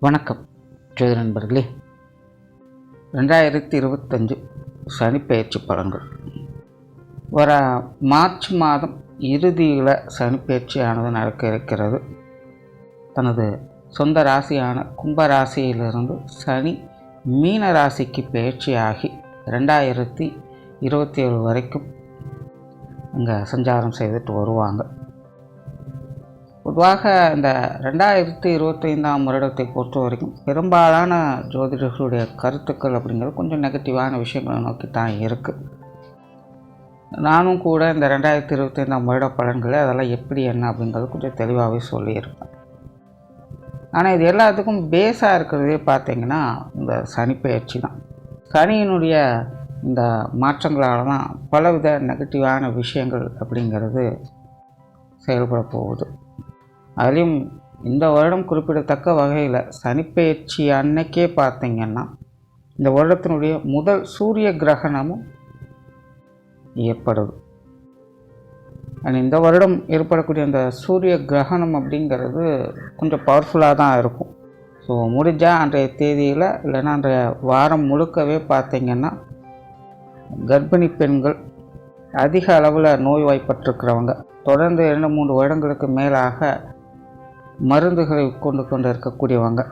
வணக்கம். ஜோதி நண்பர்களே ரெண்டாயிரத்தி இருபத்தஞ்சு சனிப்பெயர்ச்சி பலன்கள். வர மார்ச் மாதம் இறுதியில் சனிப்பெயர்ச்சியானது நடக்க இருக்கிறது. தனது சொந்த ராசியான கும்ப ராசியிலிருந்து சனி மீன ராசிக்கு பயிற்சியாகி ரெண்டாயிரத்தி இருபத்தி ஏழு வரைக்கும் அங்கே சஞ்சாரம் செய்துட்டு வருவாங்க. பொதுவாக இந்த ரெண்டாயிரத்தி இருபத்தைந்தாம் வருடத்தை பொறுத்த வரைக்கும் பெரும்பாலான ஜோதிடர்களுடைய கருத்துக்கள் அப்படிங்கிறது கொஞ்சம் நெகட்டிவான விஷயங்களை நோக்கி தான் இருக்குது நானும் கூட இந்த ரெண்டாயிரத்தி இருபத்தைந்தாம் வருட பலன்களை அதெல்லாம் எப்படி என்ன அப்படிங்கிறது கொஞ்சம் தெளிவாகவே சொல்லியிருப்பேன் ஆனால் இது எல்லாத்துக்கும் பேஸாக இருக்கிறதே பார்த்தீங்கன்னா இந்த சனிப்பெயர்ச்சி தான். சனியினுடைய இந்த மாற்றங்களால் தான் பலவித நெகட்டிவான விஷயங்கள் அப்படிங்கிறது செயல்பட போகுது. அதுலேயும் இந்த வருடம் குறிப்பிடத்தக்க வகையில் சனிப்பெயர்ச்சி அன்னைக்கே பார்த்தீங்கன்னா இந்த வருடத்தினுடைய முதல் சூரிய கிரகணமும் ஏற்படுது. அண்ட் இந்த வருடம் ஏற்படக்கூடிய அந்த சூரிய கிரகணம் அப்படிங்கிறது கொஞ்சம் பவர்ஃபுல்லாக தான் இருக்கும். ஸோ முடிஞ்சால் அன்றைய தேதியில் இல்லைன்னா அன்றைய வாரம் முழுக்கவே பார்த்தீங்கன்னா கர்ப்பிணி பெண்கள் அதிக அளவில் நோய்வாய்ப்பட்டிருக்கிறவங்க தொடர்ந்து இரண்டு மூன்று வருடங்களுக்கு மேலாக மருந்துகளை கொண்டு கொண்டு இருக்கக்கூடியவங்க.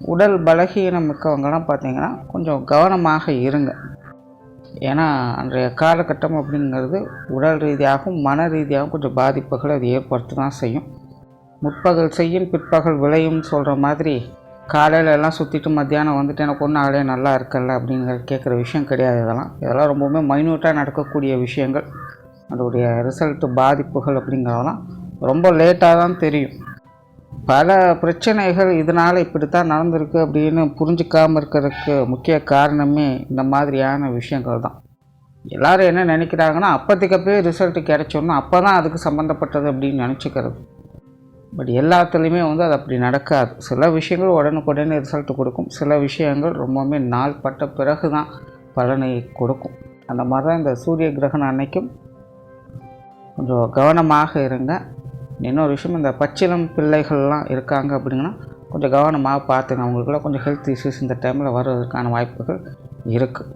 உடல் பலகீனம் மிக்கவங்கலாம் பார்த்தீங்கன்னா கொஞ்சம் கவனமாக இருங்க. ஏன்னா அன்றைய காலகட்டம் அப்படிங்கிறது உடல் ரீதியாகவும் மன ரீதியாகவும் கொஞ்சம் பாதிப்புகளை அது ஏற்படுத்த தான் செய்யும். முற்பகல் செய்யும் பிற்பகல் விளையும் சொல்கிற மாதிரி காலையில் எல்லாம் சுற்றிட்டு மத்தியானம் வந்துட்டு எனக்கு ஒன்றும் ஆளே நல்லா இருக்கல அப்படிங்கிற கேட்குற விஷயம் கிடையாது இதெல்லாம். இதெல்லாம் ரொம்பவுமே மைன்யூட்டாக நடக்கக்கூடிய விஷயங்கள். அதோடைய ரிசல்ட்டு பாதிப்புகள் அப்படிங்கிறதெல்லாம் ரொம்ப லேட்டாக தான் தெரியும். பல பிரச்சனைகள் இதனால் இப்படித்தான் நடந்திருக்கு அப்படின்னு புரிஞ்சிக்காமல் இருக்கிறதுக்கு முக்கிய காரணமே இந்த மாதிரியான விஷயங்கள் தான். எல்லோரும் என்ன நினைக்கிறாங்கன்னா அப்போதைக்கப்பே ரிசல்ட் கிடைச்சோன்னா அப்போ தான் அதுக்கு சம்மந்தப்பட்டது அப்படின்னு நினச்சிக்கிறது. பட் எல்லாத்துலேயுமே வந்து அது அப்படி நடக்காது. சில விஷயங்கள் உடனுக்குடனே ரிசல்ட் கொடுக்கும். சில விஷயங்கள் ரொம்பவுமே நாள் பட்ட பிறகு தான் பலனை கொடுக்கும். அந்த மாதிரி தான் இந்த சூரிய கிரகணம் அன்னைக்கும் கொஞ்சம் கவனமாக இருங்க. இன்னொரு விஷயம் இந்த பச்சிலம் பிள்ளைகள்லாம் இருக்காங்க அப்படிங்கன்னா கொஞ்சம் கவனமாக பார்த்துங்க. அவங்களுக்குலாம் கொஞ்சம் ஹெல்த் இஷ்யூஸ் இந்த டைமில் வருவதற்கான வாய்ப்புகள் இருக்குது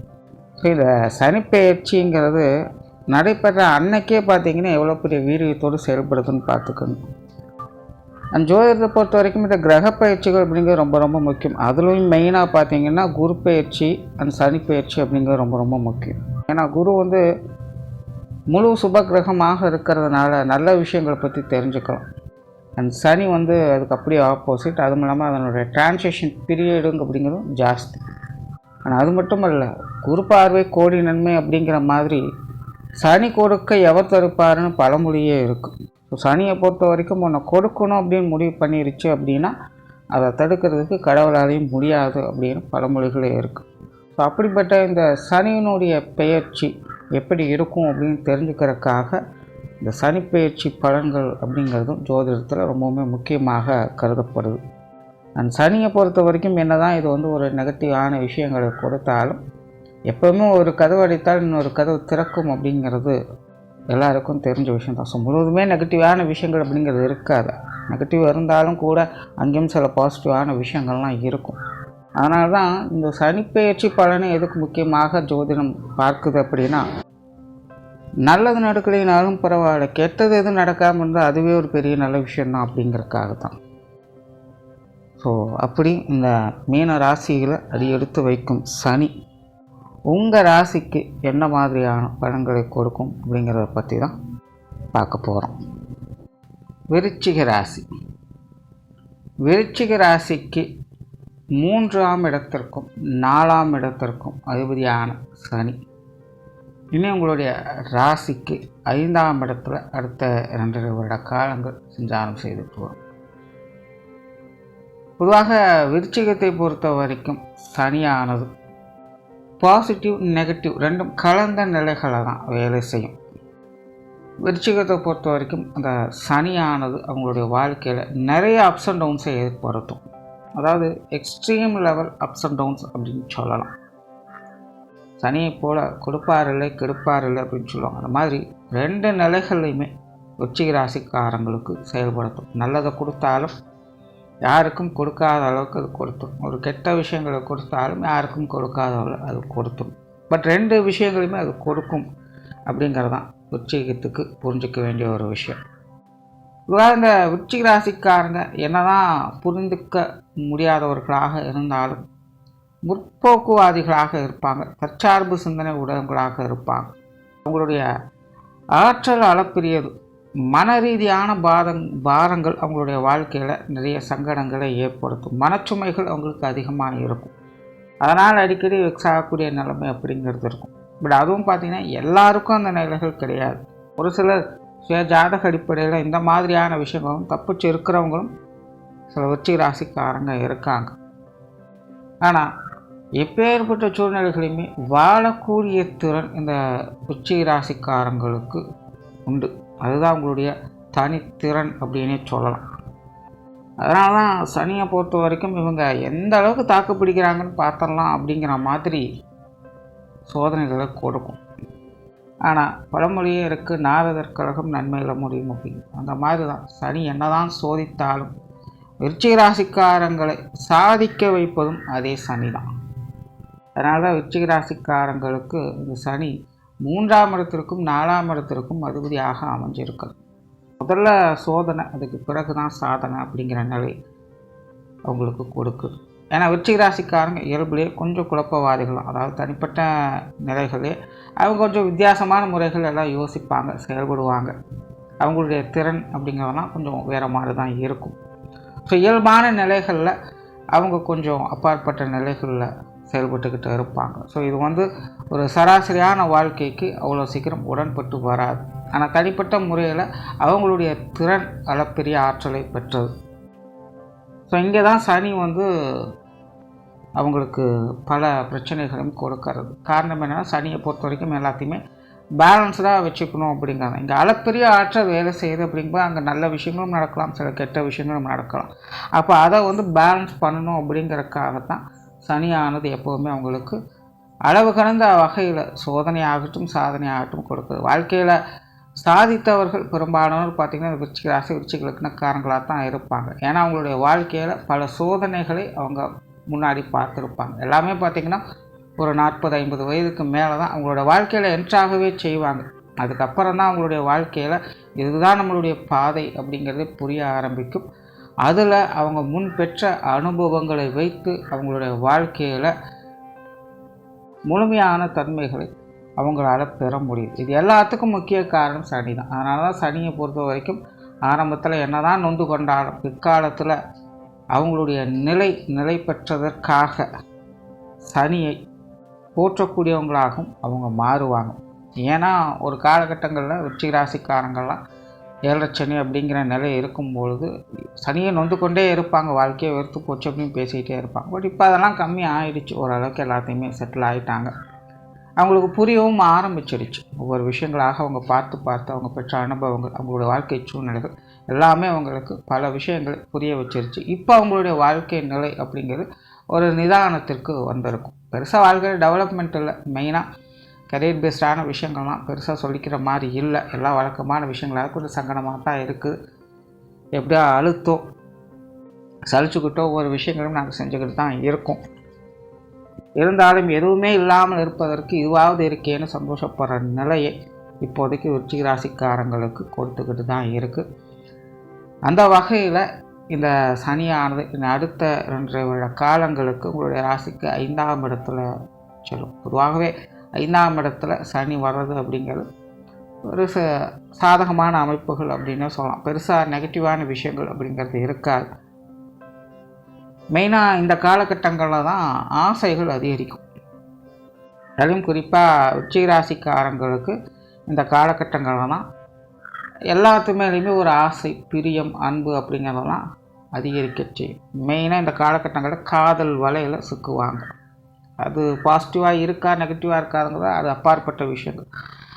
ஸோ இந்த சனிப்பெயர்ச்சிங்கிறது நடைபெற அன்னைக்கே பார்த்தீங்கன்னா எவ்வளோ பெரிய வீரியத்தோடு செயல்படுதுன்னு பார்த்துக்கணும். அந்த ஜோதிடத்தை பொறுத்த வரைக்கும் இந்த கிரக பயிற்சிகள் அப்படிங்கிறது ரொம்ப ரொம்ப முக்கியம். அதுலேயும் மெயினாக பார்த்தீங்கன்னா குரு பயிற்சி அந்த சனி பயிற்சி அப்படிங்கிறது ரொம்ப ரொம்ப முக்கியம். ஏன்னா குரு வந்து முழு சுப கிரகமாக இருக்கிறதுனால நல்ல விஷயங்களை பற்றி தெரிஞ்சுக்கலாம் அண்ட் சனி வந்து அதுக்கு அப்படியே ஆப்போசிட் அதுவும் இல்லாமல் அதனுடைய டிரான்சேஷன் பீரியடுங்க அப்படிங்கிறதும் ஜாஸ்தி. ஆனால் அது மட்டும் இல்லை குரு பார்வை கோடி நன்மை அப்படிங்கிற மாதிரி சனி கொடுக்க எவர் தடுப்பாருன்னு பழமொழியே இருக்குது ஸோ சனியை பொறுத்த வரைக்கும் உன்னை கொடுக்கணும் அப்படின்னு முடிவு பண்ணிருச்சு அப்படின்னா அதை தடுக்கிறதுக்கு கடவுளாலையும் முடியாது அப்படின்னு பழமொழிகளே இருக்குது ஸோ அப்படிப்பட்ட இந்த சனியினுடைய பெயர்ச்சி எப்படி இருக்கும் அப்படின்னு தெரிஞ்சுக்கிறதுக்காக இந்த சனிப்பெயர்ச்சி பலன்கள் அப்படிங்கிறதும் ஜோதிடத்தில் ரொம்பவுமே முக்கியமாக கருதப்படுது. அந்த சனியை பொறுத்த வரைக்கும் என்ன தான் இது வந்து ஒரு நெகட்டிவான விஷயங்களை கொடுத்தாலும் எப்போவுமே ஒரு கதவு அடித்தால் இன்னொரு கதவு திறக்கும் அப்படிங்கிறது எல்லாருக்கும் தெரிஞ்ச விஷயம் தான். ஸோ முழுவதுமே நெகட்டிவான விஷயங்கள் அப்படிங்கிறது இருக்காது. நெகட்டிவ் இருந்தாலும் கூட அங்கேயும் சில பாசிட்டிவான விஷயங்கள்லாம் இருக்கும். அதனால தான் இந்த சனிப்பெயர்ச்சி பலனை எதுக்கு முக்கியமாக ஜோதிடம் பார்க்குது அப்படின்னா நல்லது நடக்கலைனாலும் பரவாயில்ல கெட்டது எதுவும் நடக்காமல் இருந்தால் அதுவே ஒரு பெரிய நல்ல விஷயந்தான் அப்படிங்கிறதுக்காக தான் ஸோ அப்படி இந்த மீன ராசிகளை அடியெடுத்து வைக்கும் சனி உங்கள் ராசிக்கு என்ன மாதிரியான பலன்களை கொடுக்கும் அப்படிங்கிறத பற்றி தான் பார்க்க போகிறோம் விருச்சிக ராசி. விருச்சிக ராசிக்கு மூன்றாம் இடத்திற்கும் நாலாம் இடத்திற்கும் அதிபதியான சனி. இனி உங்களுடைய ராசிக்கு ஐந்தாம் இடத்துல அடுத்த இரண்டரை வருட காலங்கள் சஞ்சாரம் செய்துட்டு வரும் பொதுவாக விருச்சிகத்தை பொறுத்த வரைக்கும் சனியானது பாசிட்டிவ் நெகட்டிவ் ரெண்டும் கலந்த நிலைகளை தான் வேலை செய்யும். விருச்சிகத்தை பொறுத்த வரைக்கும் அந்த சனியானது அவங்களுடைய வாழ்க்கையில் நிறைய அப்ஸ் அண்ட் டவுன்ஸை ஏற்படுத்தும். அதாவது extreme level ups and downs அப்படின்னு சொல்லலாம். சனியை போல் கொடுப்பாரில்லை கெடுப்பாரில்லை அப்படின்னு சொல்லுவாங்க. அந்த மாதிரி ரெண்டு நிலைகள்லையுமே உச்சிக ராசிக்காரங்களுக்கு செயல்படுத்தும். நல்லதை கொடுத்தாலும் யாருக்கும் கொடுக்காத அளவுக்கு அது கொடுத்தும். ஒரு கெட்ட விஷயங்களை கொடுத்தாலும் யாருக்கும் கொடுக்காத அளவு அது கொடுத்தும். பட் ரெண்டு விஷயங்களையுமே அது கொடுக்கும் அப்படிங்கிறது தான் புரிஞ்சிக்க வேண்டிய ஒரு விஷயம். பொதுவாக இந்த விருச்சிக ராசிக்காரங்க என்னதான் புரிந்துக்க முடியாதவர்களாக இருந்தாலும் முற்போக்குவாதிகளாக இருப்பாங்க. தற்சார்பு சிந்தனை உடையவங்களாக இருப்பாங்க. அவங்களுடைய ஆற்றல் அளப்பிரியது. மன ரீதியான பாதங் பாரங்கள் அவங்களுடைய வாழ்க்கையில் நிறைய சங்கடங்களை ஏற்படுத்தும். மனச்சுமைகள் அவங்களுக்கு அதிகமாக இருக்கும். அதனால் அடிக்கடி வெக்ஸ் ஆகக்கூடிய நிலைமை அப்படிங்கிறது இருக்கும். பட் அதுவும் பார்த்திங்கன்னா எல்லாருக்கும் அந்த நிலைகள் கிடையாது. ஒரு சிலர் சுய ஜாதக அடிப்படையில் இந்த மாதிரியான விஷயங்களும் தப்பிச்சு இருக்கிறவங்களும் சில விருச்சிக ராசிக்காரங்க இருக்காங்க. ஆனால் எப்பேற்பட்ட சூழ்நிலைகளையுமே வாழக்கூடிய திறன் இந்த உச்சி ராசிக்காரங்களுக்கு உண்டு. அதுதான் அவங்களுடைய தனித்திறன் அப்படின்னே சொல்லலாம். அதனால தான் சனியை பொறுத்த வரைக்கும் இவங்க எந்த அளவுக்கு தாக்கு பிடிக்கிறாங்கன்னு பார்த்தரலாம் அப்படிங்கிற மாதிரி சோதனைகளை கொடுக்கும். ஆனால் பழமொழியே இருக்குது நாரதர் கழகம் நன்மையில் முடியும் அப்படின்னு. அந்த மாதிரி தான் சனி என்னதான் சோதித்தாலும் விருச்சிக ராசிக்காரங்களை சாதிக்க வைப்பதும் அதே சனி தான் அதனால தான் விருச்சிக ராசிக்காரங்களுக்கு இந்த சனி மூன்றாம் இடத்திற்கும் நாலாம் இடத்திற்கும் அதிபதியாக அமைஞ்சிருக்கிறது. முதல்ல சோதனை அதுக்கு பிறகு தான் சாதனை அப்படிங்கிற நிலை அவங்களுக்கு கொடுக்குது. ஏன்னா விருச்சிக ராசிக்காரங்க இயல்புலேயே கொஞ்சம் குழப்பவாதிகள் அதாவது தனிப்பட்ட நிலைகளே. அவங்க கொஞ்சம் வித்தியாசமான முறைகள் எல்லாம் யோசிப்பாங்க செயல்படுவாங்க. அவங்களுடைய திறன் அப்படிங்கிறதெல்லாம் கொஞ்சம் வேறு மாதிரி தான் இருக்கும். ஸோ இயல்பான நிலைகளில் அவங்க கொஞ்சம் அப்பாற்பட்ட நிலைகளில் செயல்பட்டுக்கிட்டு இருப்பாங்க. ஸோ இது வந்து ஒரு சராசரியான வாழ்க்கைக்கு அவ்வளோ சீக்கிரம் உடன்பட்டு வராது. ஆனால் தனிப்பட்ட முறையில் அவங்களுடைய திறன் அளப்பெரிய ஆற்றலை பெற்றது. ஸோ இங்கே தான் சனி வந்து அவங்களுக்கு பல பிரச்சனைகளையும் கொடுக்கறது. காரணம் என்னென்னா சனியை பொறுத்த வரைக்கும் எல்லாத்தையுமே பேலன்ஸ்டாக வச்சுக்கணும் அப்படிங்கிறாங்க. இங்கே அளப்பெரிய ஆற்றல் வேலை செய்யுது அப்படிங்கும்போது அங்கே நல்ல விஷயங்களும் நடக்கலாம் சில கெட்ட விஷயங்களும் நடக்கலாம். அப்போ அதை வந்து பேலன்ஸ் பண்ணணும் அப்படிங்கிறக்காக தான் சனியானது எப்போவுமே அவங்களுக்கு அளவு கடந்த வகையில் சோதனையாகட்டும் சாதனையாகட்டும் கொடுக்குது. வாழ்க்கையில் சாதித்தவர்கள் பெரும்பாலானவர் பார்த்திங்கன்னா விருச்சிக ராசி விருச்சிகளுக்குன்னு காரங்களாக தான் இருப்பாங்க. ஏன்னா அவங்களுடைய வாழ்க்கையில் பல சோதனைகளை அவங்க முன்னாடி பார்த்துருப்பாங்க. எல்லாமே பார்த்திங்கன்னா ஒரு நாற்பது ஐம்பது வயதுக்கு மேலே தான் அவங்களோட வாழ்க்கையில் என்ட்ராகவே செய்வாங்க. அதுக்கப்புறம் தான் அவங்களுடைய வாழ்க்கையில் இதுதான் நம்மளுடைய பாதை அப்படிங்கிறது புரிய ஆரம்பிக்கும். அதில் அவங்க முன் பெற்ற அனுபவங்களை வைத்து அவங்களுடைய வாழ்க்கையில் முழுமையான தன்மைகளை அவங்களால பெற முடியுது. இது எல்லாத்துக்கும் முக்கிய காரணம் சனி தான். அதனால தான் சனியை பொறுத்த வரைக்கும் ஆரம்பத்தில் என்ன தான் நொந்து கொண்டாலும் பிற்காலத்தில் அவங்களுடைய நிலை நிலை பெற்றதற்காக சனியை போற்றக்கூடியவங்களாகவும் அவங்க மாறுவாங்க. ஏன்னா ஒரு காலகட்டங்களில் வெற்றி ராசிக்காரங்கள்லாம் ஏழரை சனி அப்படிங்கிற நிலை இருக்கும்பொழுது சனியை நொந்து கொண்டே இருப்பாங்க வாழ்க்கையை வெறுத்து போச்சு அப்படின்னு பேசிக்கிட்டே இருப்பாங்க. பட் இப்போ அதெல்லாம் கம்மி ஆகிடுச்சு ஓரளவுக்கு எல்லாத்தையுமே செட்டில் ஆகிட்டாங்க அவங்களுக்கு புரியவும் ஆரம்பிச்சிடுச்சு ஒவ்வொரு விஷயங்களாக அவங்க பார்த்து பார்த்து அவங்க பெற்ற அனுபவங்கள் அவங்களோட வாழ்க்கை சூழ்நிலைகள் எல்லாமே அவங்களுக்கு பல விஷயங்களை புரிய வச்சிருச்சு. இப்போ அவங்களுடைய வாழ்க்கை நிலை அப்படிங்கிறது ஒரு நிதானத்திற்கு வந்திருக்கும். பெருசாக வாழ்க்கையில் டெவலப்மெண்ட் இல்லை. மெயினாக கரியர் பேஸ்டான விஷயங்கள்லாம் பெருசாக சொல்லிக்கிற மாதிரி இல்லை. எல்லா வழக்கமான விஷயங்களாக கொஞ்சம் சங்கடமாக தான் இருக்குது எப்படியா அழுத்தோ சலிச்சுக்கிட்டோ ஒவ்வொரு விஷயங்களும் நாங்கள் செஞ்சுக்கிட்டு தான் இருக்கோம். இருந்தாலும் எதுவுமே இல்லாமல் இருப்பதற்கு இதுவாவது இருக்கேன்னு சந்தோஷப்படுற நிலையை இப்போதைக்கு விருச்சிக ராசிக்காரங்களுக்கு கொடுத்துக்கிட்டு தான் இருக்குது அந்த வகையில் இந்த சனியானது இந்த அடுத்த ரெண்டரை வருட காலங்களுக்கு உங்களுடைய ராசிக்கு ஐந்தாம் இடத்துல செல்லும். பொதுவாகவே ஐந்தாம் இடத்துல சனி வர்றது அப்படிங்கிறது ஒரு ச சாதகமான அமைப்புகள் அப்படின்னு சொல்லலாம். பெருசாக நெகட்டிவான விஷயங்கள் அப்படிங்கிறது இருக்காது. மெயினாக இந்த காலகட்டங்களில் தான் ஆசைகள் அதிகரிக்கும். அதுவும் குறிப்பாக உச்சிராசிக்காரங்களுக்கு இந்த காலகட்டங்களில் தான் எல்லாத்து மேலேயுமே ஒரு ஆசை பிரியம் அன்பு அப்படிங்கிறதெல்லாம் அதிகரிக்க செய்யும் மெயினாக இந்த காலகட்டங்களில் காதல் வலையில் சிக்குவாங்க. அது பாசிட்டிவாக இருக்கா நெகட்டிவாக இருக்காதுங்கிறத அது அப்பாற்பட்ட விஷயங்கள்.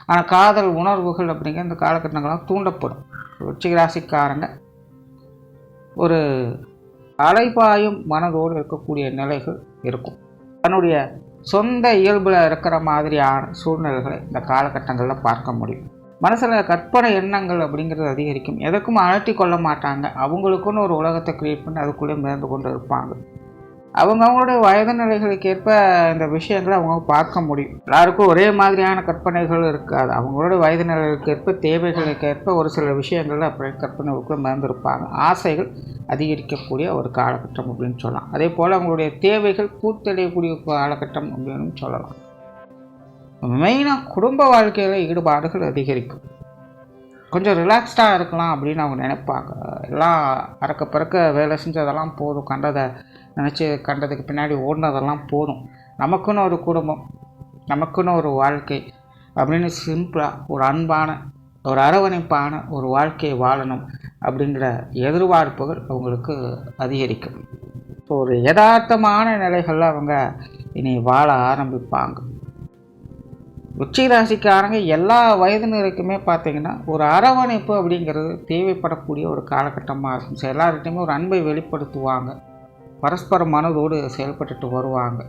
ஆனால் காதல் உணர்வுகள் அப்படிங்கிற இந்த காலகட்டங்களாக தூண்டப்படும். ராசிக்காரங்க ஒரு அலைபாயும் மனதோடு இருக்கக்கூடிய நிலைகள் இருக்கும். தன்னுடைய சொந்த இயல்பில் இருக்கிற மாதிரியான சூழ்நிலைகளை இந்த காலகட்டங்களில் பார்க்க முடியும். மனசில் கற்பனை எண்ணங்கள் அப்படிங்கிறது அதிகரிக்கும். எதற்கும் அழட்டி கொள்ள மாட்டாங்க. அவங்களுக்குன்னு ஒரு உலகத்தை க்ரியேட் பண்ணி அதுக்குள்ளே மிதந்து கொண்டு இருப்பாங்க. அவங்க அவங்களுடைய வயது நிலைகளுக்கு ஏற்ப இந்த விஷயங்களை அவங்க பார்க்க முடியும். எல்லாருக்கும் ஒரே மாதிரியான கற்பனைகள் இருக்காது. அவங்களோட வயது நிலைகளுக்கு ஏற்ப தேவைகளுக்கு ஏற்ப ஒரு சில விஷயங்கள் அப்படி கற்பனைகளுக்குள்ள மறந்துருப்பாங்க ஆசைகள் அதிகரிக்கக்கூடிய ஒரு காலகட்டம் அப்படின்னு சொல்லலாம். அதே போல் அவங்களுடைய தேவைகள் பூத்தடையக்கூடிய காலகட்டம் அப்படின்னு சொல்லலாம். மெயினாக குடும்ப வாழ்க்கையில் ஈடுபாடுகள் அதிகரிக்கும். கொஞ்சம் ரிலாக்ஸ்டாக இருக்கலாம் அப்படின்னு அவங்க நினைப்பாங்க. எல்லாம் அறக்க பிறக்க வேலை செஞ்சதெல்லாம் போதும். கண்டதை நினச்சி கண்டதுக்கு பின்னாடி ஓடினதெல்லாம் போதும். நமக்குன்னு ஒரு குடும்பம் நமக்குன்னு ஒரு வாழ்க்கை அப்படின்னு சிம்பிளாக ஒரு அன்பான ஒரு அரவணைப்பான ஒரு வாழ்க்கையை வாழணும் அப்படிங்கிற எதிர்பார்ப்புகள் அவங்களுக்கு அதிகரிக்கும். ஸோ ஒரு யதார்த்தமான நிலைகளில் அவங்க இனி வாழ ஆரம்பிப்பாங்க. உச்சி ராசிக்காரங்க எல்லா வயதினருக்குமே பார்த்தீங்கன்னா ஒரு அரவணைப்பு அப்படிங்கிறது தேவைப்படக்கூடிய ஒரு காலகட்டமாக இருக்கும். ஸோ எல்லார்கிட்டையுமே ஒரு அன்பை வெளிப்படுத்துவாங்க. பரஸ்பர மனதோடு செயல்பட்டுட்டு வருவாங்க.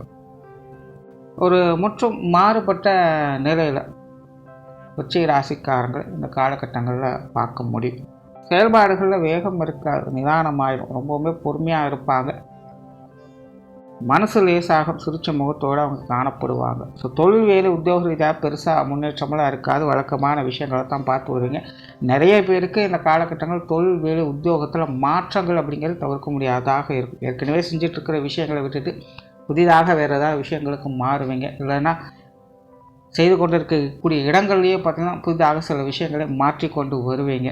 ஒரு முற்றும் மாறுபட்ட நிலையில் உச்சி ராசிக்காரங்களை இந்த காலகட்டங்களில் பார்க்க முடியும். செயல்பாடுகளில் வேகம் இருக்காது நிதானமாயிடும் ரொம்பவுமே பொறுமையாக இருப்பாங்க. மனசு லேசாக சிரிச்ச முகத்தோடு அவங்க காணப்படுவாங்க. ஸோ தொழில் வேலை உத்தியோக ரீதியாக பெருசாக முன்னேற்றமெல்லாம் இருக்காது. வழக்கமான விஷயங்களை தான் பார்த்து வருவீங்க. நிறைய பேருக்கு இந்த காலகட்டங்கள் தொழில் வேலை உத்தியோகத்தில் மாற்றங்கள் அப்படிங்கிறது தவிர்க்க முடியாததாக இருக்கும் ஏற்கனவே செஞ்சிட்ருக்கிற விஷயங்களை விட்டுட்டு புதிதாக வேறு ஏதாவது விஷயங்களுக்கு மாறுவீங்க. இல்லைன்னா செய்து கொண்டு இருக்கக்கூடிய இடங்கள்லேயே பார்த்திங்கன்னா புதிதாக சில விஷயங்களை மாற்றிக்கொண்டு வருவீங்க.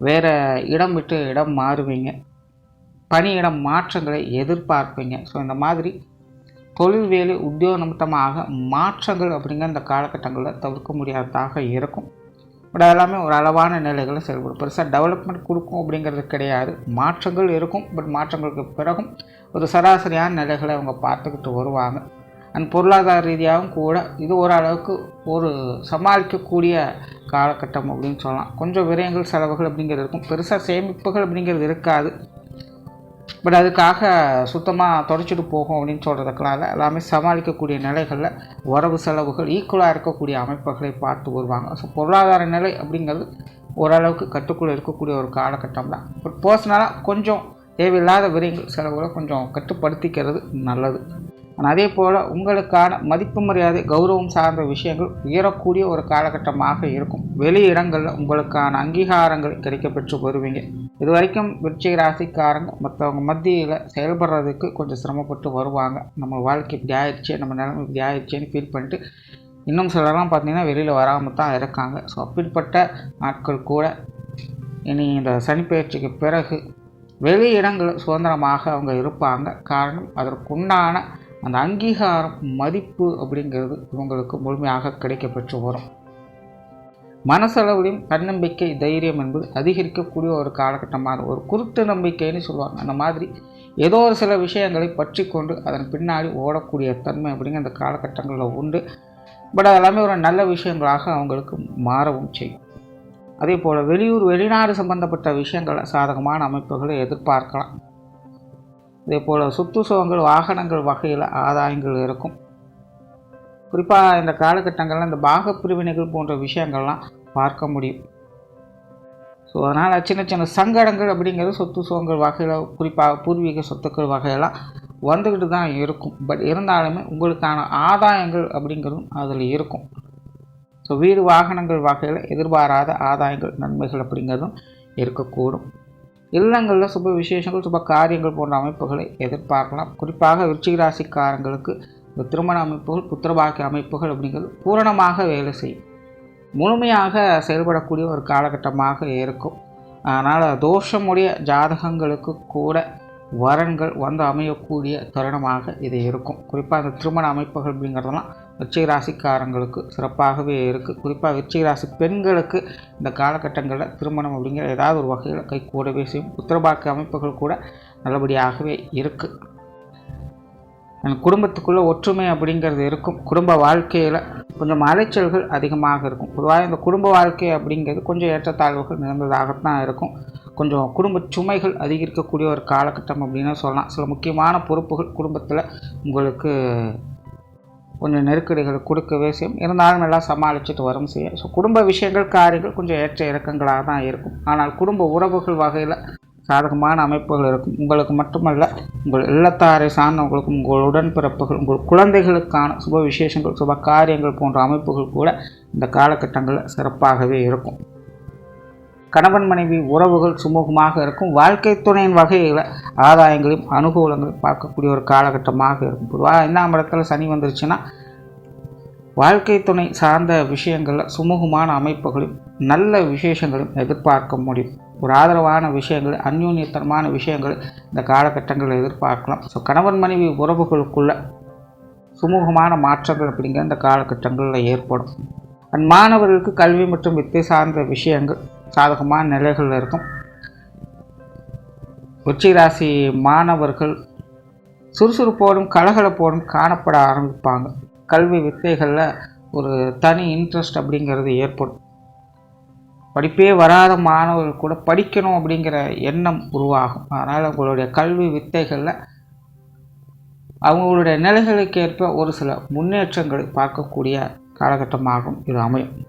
வேறு இடம் விட்டு இடம் மாறுவீங்க. பணியிடம் மாற்றங்களை எதிர்பார்ப்பீங்க. ஸோ இந்த மாதிரி தொழில் வேலை உத்தியோக நிமித்தமாக மாற்றங்கள் அப்படிங்கிற இந்த காலகட்டங்களில் தவிர்க்க முடியாததாக இருக்கும். பட் எல்லாமே ஒரு அளவான நிலைகளை செயல்படும். பெருசாக டெவலப்மெண்ட் கொடுக்கும் அப்படிங்கிறது கிடையாது. மாற்றங்கள் இருக்கும். பட் மாற்றங்களுக்கு பிறகும் ஒரு சராசரியான நிலைகளை அவங்க பார்த்துக்கிட்டு வருவாங்க. அண்ட் பொருளாதார ரீதியாகவும் கூட இது ஓரளவுக்கு ஒரு சமாளிக்கக்கூடிய காலகட்டம் அப்படின்னு சொல்லலாம். கொஞ்சம் விரயங்கள் செலவுகள் அப்படிங்கிறது இருக்கும். பெருசாக சேமிப்புகள் அப்படிங்கிறது இருக்காது. பட் அதுக்காக சுத்தமாக தொடச்சிட்டு போகும் அப்படின்னு சொல்கிறதுக்கெல்லாம் எல்லாமே சமாளிக்கக்கூடிய நிலைகளில் வரவு செலவுகள் ஈக்குவலாக இருக்கக்கூடிய அமைப்புகளை பார்த்து வருவாங்க. ஸோ பொருளாதார நிலை அப்படிங்கிறது ஓரளவுக்கு கட்டுக்குள்ளே இருக்கக்கூடிய ஒரு காலகட்டம் தான். பட் பர்சனலாக கொஞ்சம் தேவையில்லாத விரைகள் செலவுகளை கொஞ்சம் கட்டுப்படுத்திக்கிறது நல்லது. அதே போல் உங்களுக்கான மதிப்பு மரியாதை கௌரவம் சார்ந்த விஷயங்கள் உயரக்கூடிய ஒரு காலகட்டமாக இருக்கும். வெளி இடங்களில் உங்களுக்கான அங்கீகாரங்கள் கிடைக்கப்பெற்று வருவீங்க. இது வரைக்கும் விருச்சிக ராசிக்காரங்க மற்றவங்க மத்தியில் செயல்படுறதுக்கு கொஞ்சம் சிரமப்பட்டு வருவாங்க. நம்ம வாழ்க்கை இப்படி ஆயிடுச்சு நம்ம நிலைமை இப்படி ஆயிடுச்சேன்னு ஃபீல் பண்ணிட்டு இன்னும் சிலர்லாம் பார்த்தீங்கன்னா வெளியில் வராமல் தான் இருக்காங்க. ஸோ அப்படிப்பட்ட நாட்கள் கூட இனி இந்த சனிப்பெயர்ச்சிக்கு பிறகு வெளி இடங்கள் சுதந்திரமாக அவங்க இருப்பாங்க. காரணம் அதற்குண்டான அந்த அங்கீகாரம் மதிப்பு அப்படிங்கிறது இவங்களுக்கு முழுமையாக கிடைக்கப்பெற்று வரும். மனசளவிலும் தன்னம்பிக்கை தைரியம் என்பது அதிகரிக்கக்கூடிய ஒரு காலகட்டமாக ஒரு குருட்டு நம்பிக்கைன்னு சொல்லுவாங்க. அந்த மாதிரி ஏதோ ஒரு சில விஷயங்களை பற்றி கொண்டு அதன் பின்னாடி ஓடக்கூடிய தன்மை அப்படிங்கிற அந்த காலகட்டங்களில் உண்டு. பட் அதெல்லாமே ஒரு நல்ல விஷயங்களாக அவங்களுக்கு மாறவும் செய்யும். அதே போல் வெளியூர் வெளிநாடு சம்பந்தப்பட்ட விஷயங்களை சாதகமான அமைப்புகளை எதிர்பார்க்கலாம். இதே போல் சொத்து சுகங்கள் வாகனங்கள் வகையில் ஆதாயங்கள் இருக்கும். குறிப்பாக இந்த காலகட்டங்களில் இந்த பாகப்பிரிவினைகள் போன்ற விஷயங்கள்லாம் பார்க்க முடியும். ஸோ அதனால் சின்ன சின்ன சங்கடங்கள் அப்படிங்கிறது சொத்து சுகங்கள் வகையில் குறிப்பாக பூர்வீக சொத்துக்கள் வகையெல்லாம் வந்துக்கிட்டு தான் இருக்கும். பட் இருந்தாலுமே உங்களுக்கான ஆதாயங்கள் அப்படிங்கிறதும் அதில் இருக்கும். ஸோ வீடு வாகனங்கள் வகையில் எதிர்பாராத ஆதாயங்கள் நன்மைகள் அப்படிங்கிறதும் இருக்கக்கூடும். இல்லங்களில் சுப விசேஷங்கள் சுப காரியங்கள் போன்ற அமைப்புகளை எதிர்பார்க்கலாம். குறிப்பாக விருச்சிக ராசிக்காரங்களுக்கு இந்த திருமண அமைப்புகள் புத்திரபாக்கிய அமைப்புகள் அப்படிங்கிறது பூரணமாக வேலை செய்யும். முழுமையாக செயல்படக்கூடிய ஒரு காலகட்டமாக இருக்கும். அதனால் தோஷமுடைய ஜாதகங்களுக்கு கூட வரன்கள் வந்து அமையக்கூடிய தருணமாக இது இருக்கும். குறிப்பாக அந்த திருமண அமைப்புகள் அப்படிங்கிறதெல்லாம் விருச்சிக ராசிக்காரங்களுக்கு சிறப்பாகவே இருக்குது குறிப்பாக விருச்சிக ராசி பெண்களுக்கு இந்த காலகட்டங்களில் திருமணம் அப்படிங்கிற ஏதாவது ஒரு வகையில் கை கூடவே செய்யும். புத்திரபாக்கு அமைப்புகள் கூட நல்லபடியாகவே இருக்குது என் குடும்பத்துக்குள்ளே ஒற்றுமை அப்படிங்கிறது இருக்கும். குடும்ப வாழ்க்கையில் கொஞ்சம் அலைச்சல்கள் அதிகமாக இருக்கும். பொதுவாக இந்த குடும்ப வாழ்க்கை அப்படிங்கிறது கொஞ்சம் ஏற்றத்தாழ்வுகள் நிறைந்ததாகத்தான் இருக்கும். கொஞ்சம் குடும்ப சுமைகள் அதிகரிக்கக்கூடிய ஒரு காலகட்டம் அப்படின்னு சொல்லலாம். சில முக்கியமான பொறுப்புகள் குடும்பத்தில் உங்களுக்கு கொஞ்சம் நெருக்கடிகள் கொடுக்கவே செய்யும். இருந்தாலும் நல்லா சமாளிச்சுட்டு வரும் செய்யும். ஸோ குடும்ப விஷயங்கள் காரியங்கள் கொஞ்சம் ஏற்ற இறக்கங்களாக தான் இருக்கும். ஆனால் குடும்ப உறவுகள் வகையில் சாதகமான அமைப்புகள் இருக்கும். உங்களுக்கு மட்டுமல்ல உங்கள் இல்லத்தாரை சார்ந்தவங்களுக்கும் உங்கள் உடன்பிறப்புகள் உங்கள் குழந்தைகளுக்கான சுப விசேஷங்கள் சுப காரியங்கள் போன்ற அமைப்புகள் கூட இந்த காலகட்டங்களில் சிறப்பாகவே இருக்கும். கணவன் மனைவி உறவுகள் சுமூகமாக இருக்கும். வாழ்க்கை துணையின் வகையில் ஆதாயங்களையும் அனுகூலங்களையும் பார்க்கக்கூடிய ஒரு காலகட்டமாக இருக்கும். பொதுவாக ஐந்தாம் இடத்துல சனி வந்துருச்சுன்னா வாழ்க்கை துணை சார்ந்த விஷயங்களில் சுமூகமான அமைப்புகளையும் நல்ல விசேஷங்களையும் எதிர்பார்க்க முடியும். ஒரு ஆதரவான விஷயங்கள் அந்யூன்யத்தனமான விஷயங்கள் இந்த காலகட்டங்களில் எதிர்பார்க்கலாம். ஸோ கணவன் மனைவி உறவுகளுக்குள்ள சுமூகமான மாற்றங்கள் அப்படிங்கிற இந்த காலகட்டங்களில் ஏற்படும். அண்ட் மாணவர்களுக்கு கல்வி மற்றும் வித்தை சார்ந்த விஷயங்கள் சாதகமான நிலைகளில் இருக்கும். உச்சி ராசி மாணவர்கள் சுறுசுறுப்போடும் கலகலப்போடும் காணப்பட ஆரம்பிப்பாங்க. கல்வி வித்தைகளில் ஒரு தனி இன்ட்ரெஸ்ட் அப்படிங்கிறது ஏற்படும். படிப்பே வராத மாணவர்கள் கூட படிக்கணும் அப்படிங்கிற எண்ணம் உருவாகும். அதனால் உங்களுடைய கல்வி வித்தைகளில் அவங்களுடைய நிலைகளுக்கு ஏற்ப ஒரு சில முன்னேற்றங்களை பார்க்கக்கூடிய காலகட்டமாகும் இது அமையும்.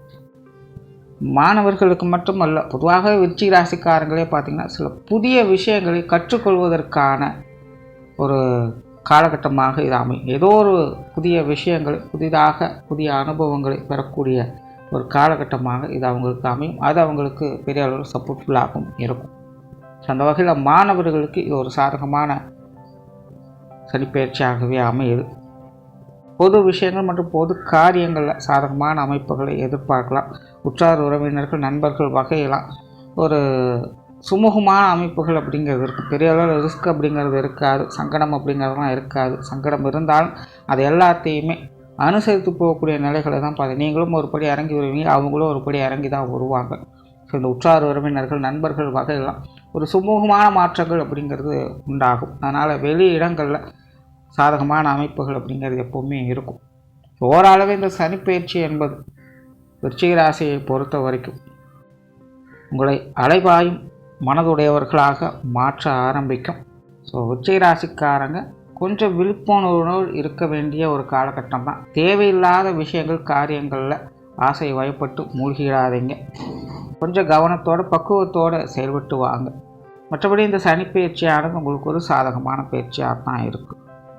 மாணவர்களுக்கு மட்டுமல்ல பொதுவாக விருச்சிக ராசிக்காரங்களே பார்த்திங்கன்னா சில புதிய விஷயங்களை கற்றுக்கொள்வதற்கான ஒரு காலகட்டமாக இது அமையும். ஏதோ ஒரு புதிய விஷயங்களை புதிதாக புதிய அனுபவங்களை பெறக்கூடிய ஒரு காலகட்டமாக இது அவங்களுக்கு அமையும். அது அவங்களுக்கு பெரிய அளவில் சப்போர்ட்ஃபுல்லாகவும் இருக்கும். அந்த வகையில் மாணவர்களுக்கு இது ஒரு சாதகமான சனிப்பயிற்சியாகவே அமையுது. பொது விஷயங்கள் மற்றும் பொது காரியங்களில் சாதகமான அமைப்புகளை எதிர்பார்க்கலாம். உற்றார் உறவினர்கள் நண்பர்கள் வகையெல்லாம் ஒரு சுமூகமான அமைப்புகள் அப்படிங்கிறது இருக்கும் பெரிய அளவில் ரிஸ்க் அப்படிங்கிறது இருக்காது. சங்கடம் அப்படிங்கிறதுலாம் இருக்காது. சங்கடம் இருந்தாலும் அது எல்லாத்தையுமே அனுசரித்து போகக்கூடிய நிலைகளை தான் பார்த்து நீங்களும் ஒரு படி இறங்கி வருவீங்க அவங்களும் ஒரு படி இறங்கி தான் வருவாங்க. ஸோ இந்த உற்றார் உறவினர்கள் நண்பர்கள் வகையெல்லாம் ஒரு சுமூகமான மாற்றங்கள் அப்படிங்கிறது உண்டாகும். அதனால் வெளி இடங்களில் சாதகமான அமைப்புகள் அப்படிங்கிறது எப்போவுமே இருக்கும். ஓரளவு இந்த சனிப்பயிற்சி என்பது விருச்சிக ராசியை பொறுத்த வரைக்கும் உங்களை அலைபாயும் மனதுடையவர்களாக மாற்ற ஆரம்பிக்கும். ஸோ விருச்சிக ராசிக்காரங்க கொஞ்சம் விழிப்புணர்வு இருக்க வேண்டிய ஒரு காலகட்டம் தான். தேவையில்லாத விஷயங்கள் காரியங்களில் ஆசை வயப்பட்டு மூழ்கிடாதீங்க. கொஞ்சம் கவனத்தோடு பக்குவத்தோடு செயல்பட்டு வாங்க. மற்றபடி இந்த சனிப்பயிற்சியானது உங்களுக்கு ஒரு சாதகமான பயிற்சியாக தான் இருக்கும்